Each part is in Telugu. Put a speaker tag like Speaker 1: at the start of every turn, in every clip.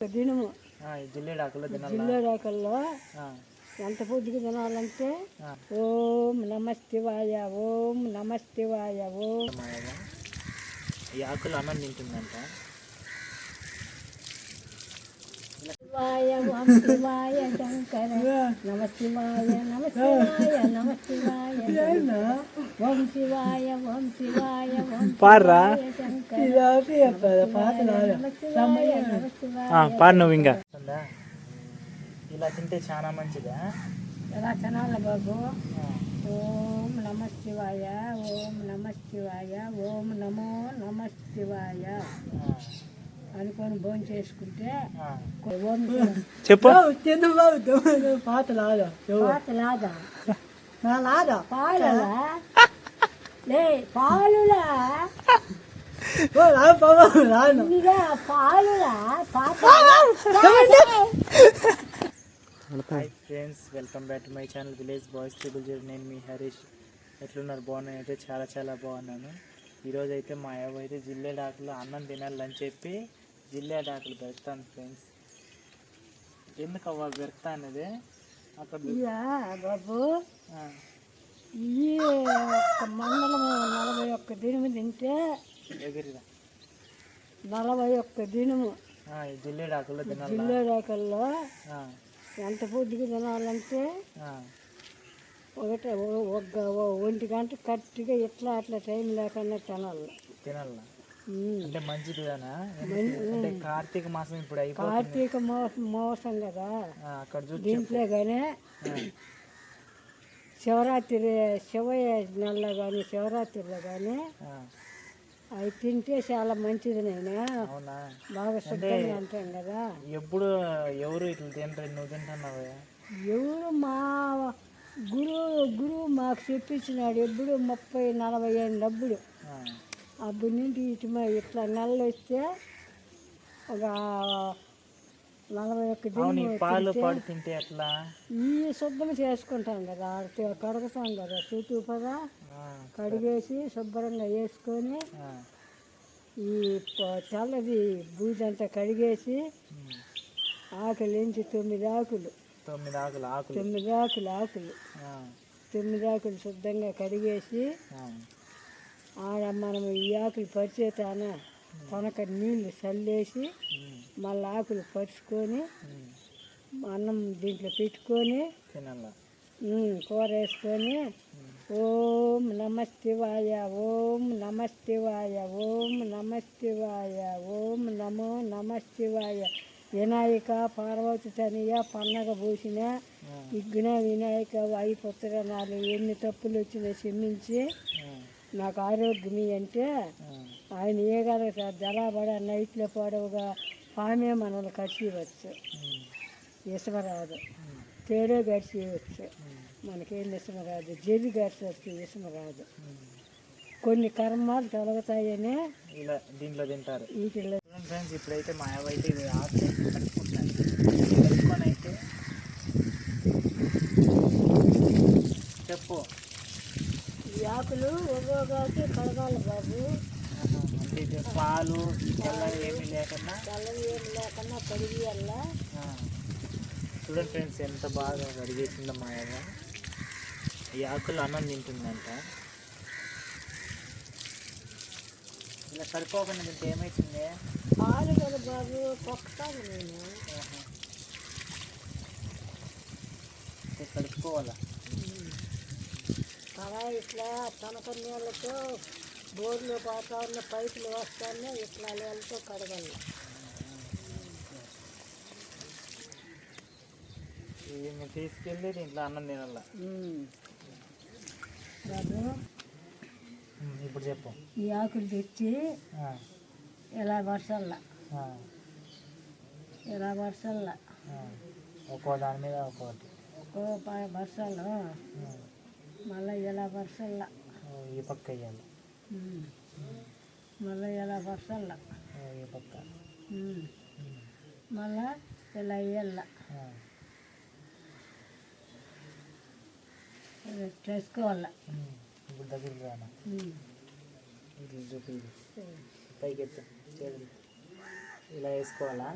Speaker 1: దినము
Speaker 2: జిల్లేడాకులు తినాలా
Speaker 1: జిల్లేడాకల్లో
Speaker 2: ఆ,
Speaker 1: ఎంత పొద్దుకు తినాలంటే
Speaker 2: ఆ.
Speaker 1: ఓం నమస్తివాయ ఓం నమస్తివాయ ఓం
Speaker 2: మాయగా ఈ ఆకులు అన్నం తింటుందంట
Speaker 1: శివాయ ఓం శివాయ శంకర నమశివాయ నమశివాయ నమశివాయ ఓం శివాయ ఓం శివాయ ఓం
Speaker 2: పార్రా
Speaker 1: శివాయ నమశివాయ నమశివాయ
Speaker 2: పాడు నువ్వు ఇంకా. ఇలా తింటే చాలా మంచిదా?
Speaker 1: ఎలా తినాలి బాబు? ఓం నమ శివాయ ఓం నమ శివాయ ఓం నమో నమ శివాయ.
Speaker 2: ఆ,
Speaker 1: అనుకొని భోజనం చేసుకుంటే
Speaker 2: ఆ.
Speaker 1: ఓం
Speaker 2: చెప్పు.
Speaker 1: పాత లాదా పాలలా లే పాలులా? ఇదిగా పాలులా?
Speaker 2: Hi friends welcome back to my channel village boys triple zero నేను మీ హరీష్. ఎట్లున్నారు? బాగున్నాను అయితే చాలా చాలా బాగున్నాను. ఈరోజు అయితే మా అవ్వ అయితే జిల్లేడాకులు అన్నం తినాలని చెప్పి జిల్లేడాకులు పెడతాను ఫ్రెండ్స్ ఎందుకు అవ్వ పెడతా అనేది అక్కడ
Speaker 1: బాబు. ఈ మండలం నలభై ఒక్క దినము తింటే
Speaker 2: ఎగిరిరా
Speaker 1: నలభై ఒక్క దినము
Speaker 2: తినాలా?
Speaker 1: జిల్లేడాకల్లో
Speaker 2: ఆ,
Speaker 1: ఎంత పొద్దుకు తినాలంటే ఒకటే ఒక ఒంటి గంట కరెక్ట్గా ఇట్లా అట్లా టైం లేకుండా తినాలి.
Speaker 2: తినాలా. అంటే మంచిదిగానా? అంటే కార్తీక మాసం ఇప్పుడు
Speaker 1: కార్తీక మోసం మోసం కదా?
Speaker 2: అక్కడ
Speaker 1: దీంట్లో కానీ శివరాత్రి శివయ్య నెలలో కానీ శివరాత్రిలో కానీ అవి తింటే చాలా మంచిది నేను
Speaker 2: అవునా?
Speaker 1: బాగా శుద్ధంగా అంటాం కదా.
Speaker 2: ఎప్పుడు ఎవరు ఇట్లా తింటారు? నువ్వు తింటున్నావు?
Speaker 1: ఎవరు మా గురువు గురువు మాకు చెప్పించినాడు ఎప్పుడు ముప్పై నలభై ఏళ్ళ అప్పుడు అప్పుడు నుండి ఇటు ఇట్లా నెలలు వస్తే ఒక నలభై ఒక్క
Speaker 2: అవును
Speaker 1: దినం
Speaker 2: ఈ పాలు పాడు తింటే ఎట్లా?
Speaker 1: ఈ శుభ్రం చేసుకుంటాం కదా కడుగుతాం కదా చుట్టూ పదా. కడిగేసి శుభ్రంగా వేసుకొని ఈ తెల్లది బూజంతా కడిగేసి. ఆకులు ఎంచి తొమ్మిది ఆకులు.
Speaker 2: తొమ్మిది ఆకులు ఆకులు.
Speaker 1: తొమ్మిది ఆకులు ఆకులు. తొమ్మిది ఆకులు శుద్ధంగా కడిగేసి ఆడ మనం ఈ ఆకులు పరిచేతాన కొనక నీళ్ళు చల్లేసి మళ్ళీ ఆకులు పరుచుకొని. అన్నం దీంట్లో పెట్టుకొని కూర వేసుకొని ఓం నమస్తివాయ ఓం నమస్తివాయ ఓం నమస్తివాయ ఓం నమో నమస్తివాయ. వినాయక పార్వతి తనియ పన్నగ పూసిన విఘ్న వినాయక వాయు పుత్రనాలు ఎన్ని తప్పులు వచ్చినా క్షమించి నాకు ఆరోగ్యమి అంటే ఆయన ఏ కదా జలాబడ నైట్లో పొడవుగా పామే మనల్ని కడిచివచ్చు
Speaker 2: ఉమ్,
Speaker 1: ఇసుమరాదు తేడే గడిచేయచ్చు
Speaker 2: ఉమ్,
Speaker 1: మనకేం ఇసుమరాదు జల్లి గడిచవచ్చు ఇసుమరాదు. కొన్ని కర్మాలు తొలగుతాయని
Speaker 2: ఇలా దీంట్లో తింటారు.
Speaker 1: వీటిలో
Speaker 2: ఫ్రెండ్స్ ఇప్పుడైతే మా అయితే ఇది అయితే చెప్పు.
Speaker 1: ఆకులు ఒక్కొక్కటి కడగాలి బాబు.
Speaker 2: పాలు తెల్ల ఏమీ లేకుండా?
Speaker 1: చల్లవి ఏం లేకుండా కడిగియాల?
Speaker 2: చూడండి ఫ్రెండ్స్ ఎంత బాగా కడిగేసిందో మా ఈ ఆకులు అన్నం తింటుందంట. ఇలా కడుక్కోకుండా తింటే ఏమవుతుంది
Speaker 1: పాలు కదా బాబు పొక్కుతాను నేను.
Speaker 2: కడుక్కోవాలా?
Speaker 1: అలా ఇట్లా తనక నీళ్ళతో బోర్లు పోతా పైపులు వస్తానే ఇట్లా నీళ్ళతో కడగాలి.
Speaker 2: మీరు తీసుకెళ్ళి దీంట్లో అన్నం తినాల. ఇప్పుడు చెప్పు.
Speaker 1: ఈ ఆకులు తెచ్చి ఇలా వర్షల్లా
Speaker 2: ఆ,
Speaker 1: ఇలా వర్షల్లా
Speaker 2: ఆ. ఒక్కో దాని మీద ఒక్కోటి.
Speaker 1: ఒక్కో వర్షాలు మళ్ళీ ఇలా వర్షల్లా
Speaker 2: ఓ, ఈ పక్క వేయాలి
Speaker 1: మళ్ళీ ఇలా వర్షల్లా
Speaker 2: ఓ, ఈ పక్క.
Speaker 1: మళ్ళా ఇలా వేయాల చేసుకోవాల.
Speaker 2: ఇప్పుడు దగ్గరికి రానా? పైకి ఎత్తు. ఇలా వేసుకోవాలా.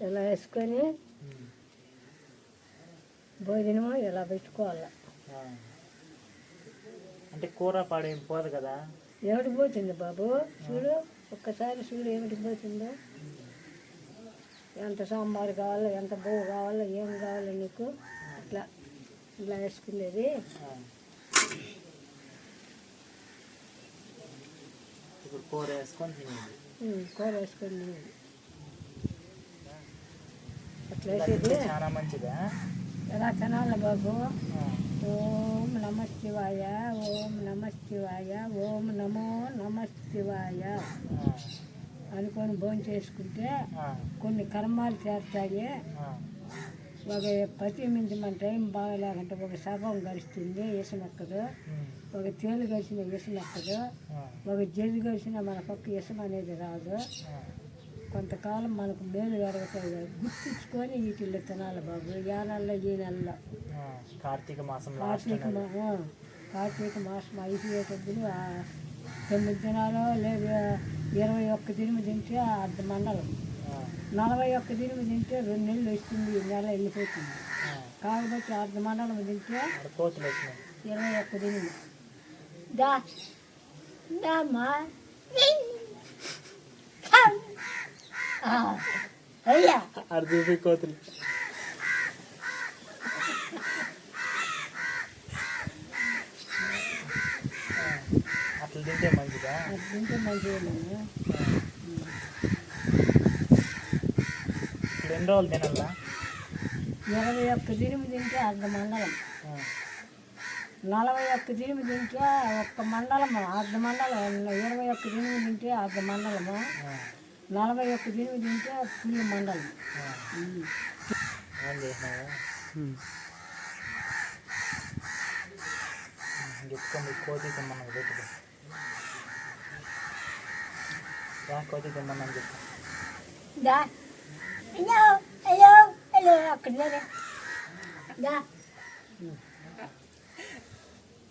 Speaker 1: ఇలా వేసుకొని భోజనము ఇలా పెట్టుకోవాలి.
Speaker 2: అంటే కూర పాడేం పోదు కదా?
Speaker 1: ఏమిటి పోతుంది బాబు? చూడు ఒక్కసారి చూడు ఏమిటి పోతుందో. ఎంత సాంబారు కావాలో ఎంత బొవ్వు కావాలో ఏం కావాలో నీకు అట్లా ఇలా వేసుకునేది.
Speaker 2: ఇప్పుడు కూర వేసుకొని తినేది.
Speaker 1: కూర వేసుకొని తినేది. అట్లా వేసేది.
Speaker 2: చాలా మంచిదా?
Speaker 1: ఎలా తినాలి బాబు. ఓం నమ శివాయ ఓం నమ శివాయ ఓం నమో నమ శివాయ. అనుకొని భోజనం చేసుకుంటే. కొన్ని కర్మాలు చేస్తాయి. ఒక పతి మించి మన టైం బాగలేకుంటే ఒక సగం గడుస్తుంది ఇసుమెక్కదు. ఒక తేలు గడిచిన ఇసుమెక్కదు. ఒక జల్లి గడిచిన మన పక్క ఇసుమ అనేది రాదు. కొంతకాలం మనకు మేలు జరుగుతుంది గుర్తించుకొని వీటిల్లో తినాలి బాబు. ఏ నెలలో ఈ నెలలో.
Speaker 2: కార్తీక మాసం
Speaker 1: కార్తీక కార్తీక మాసం అయిపోయేటప్పుడు తొమ్మిది దినాలు లేదా ఇరవై ఒక్క దినము తింటే అర్ధ మండలం. నలభై ఒక్క దినము తింటే రెండు నెలలు వస్తుంది ఈ నెల వెళ్ళిపోతుంది. కాబట్టి అర్ధ మండలం తింటే ఇరవై ఒక్క దినము. దా దామ్మా
Speaker 2: ఆడ చూపి కోతులు. అట్లా తింటే మంచిదా
Speaker 1: తింటే నేను
Speaker 2: ఇప్పుడు ఎన్ని రోజులు తినాలా
Speaker 1: ఇరవై ఒక్క దినము తింటే అర్ధ మండలం. నలభై ఒక్క దినము తింటే ఒక్క మండలము అర్ధ మండలం ఇరవై ఒక్క దినము తింటే అర్ధ మండలము. నలభై ఒక్క దినము తింటే ఫుల్ మండలం
Speaker 2: ఆ.
Speaker 1: ఉమ్.
Speaker 2: ఏం చేసినావా ఎత్తుకోండి కోతి తిమ్మన్నాను పెట్టుకో రా కోతి తిమ్మన్నాను చెప్పు
Speaker 1: దా హలో హలో హలో అక్కడ లేదే. దా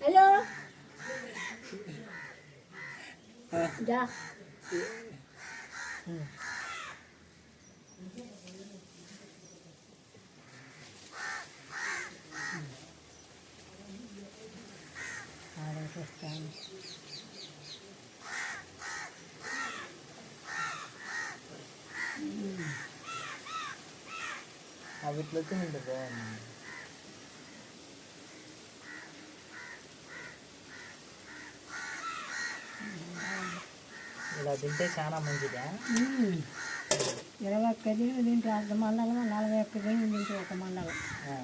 Speaker 1: హలో దా
Speaker 2: ആ വീട്ടിലേക്ക് ഉണ്ട് പോകാൻ ఇలా తింటే చాలా మంచిదా
Speaker 1: ఉమ్. ఇరవై ఒక్క దినం తింటే అర్ధ మండలం నలభై ఒక్క దినం తింటే ఒక మండలం
Speaker 2: ఆ.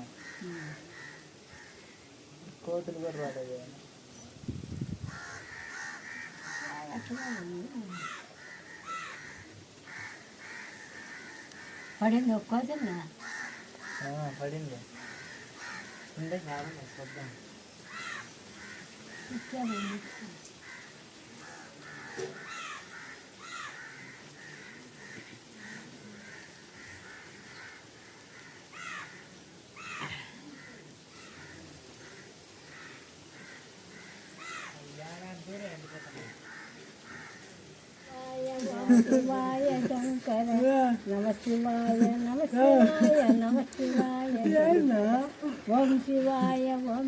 Speaker 1: ఉమ్.
Speaker 2: కోతులు కూడా రాలేదు
Speaker 1: అట్లా ఉంది. పడింది ఒక్క తిన్నా
Speaker 2: ఆ, పడింది ఉండే చాలా చూద్దాం
Speaker 1: ఇచ్చాను శివాయ శంకర నమ శివాయ నమ శివాయ నమ శివాయ ఓం శివాయ ఓం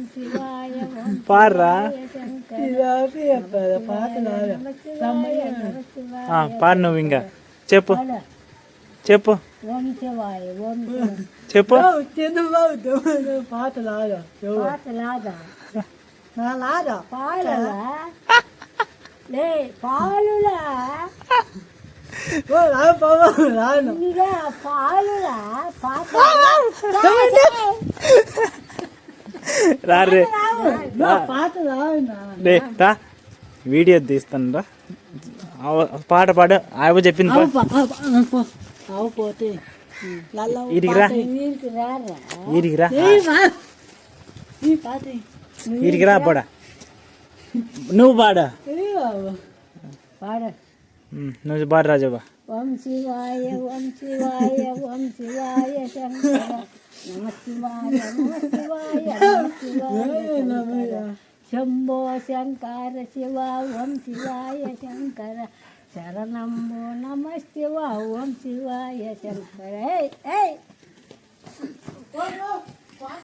Speaker 1: ఓం
Speaker 2: పాడు నువ్వు ఇంకా. చెప్పు. చెప్పు.
Speaker 1: ఓం శివాయ ఓం శివాయ.
Speaker 2: చెప్పు.
Speaker 1: పాత లాగా
Speaker 3: నా లాగా
Speaker 1: పాలలా లే పాలులా
Speaker 2: రా వీడియో తీస్తాను రా. పాట పాడు. ఆవ చెప్పింది పా.
Speaker 3: అవు పోతే. లల్ల
Speaker 2: ఈడికి రా.
Speaker 1: వీరికి రారా
Speaker 2: ఈడికి రా
Speaker 3: ఈ పాట
Speaker 2: ఈడికి రా పాడా. నువ్వు పాడా.
Speaker 1: పాడ.
Speaker 2: ఉమ్, నువ్వు పాడు రాజవ్వ
Speaker 1: ఓం శివాయ ఓం శివాయ ఓం శివాయ శంకర నమ శివాయ నమ శివాయ నమ శివాయ శంకర. శంభో శంకర శివ ఓం శివాయ శంకర శరణంబో నమ శివ ఓం శివాయ శంకర ఏయ్ ఏయ్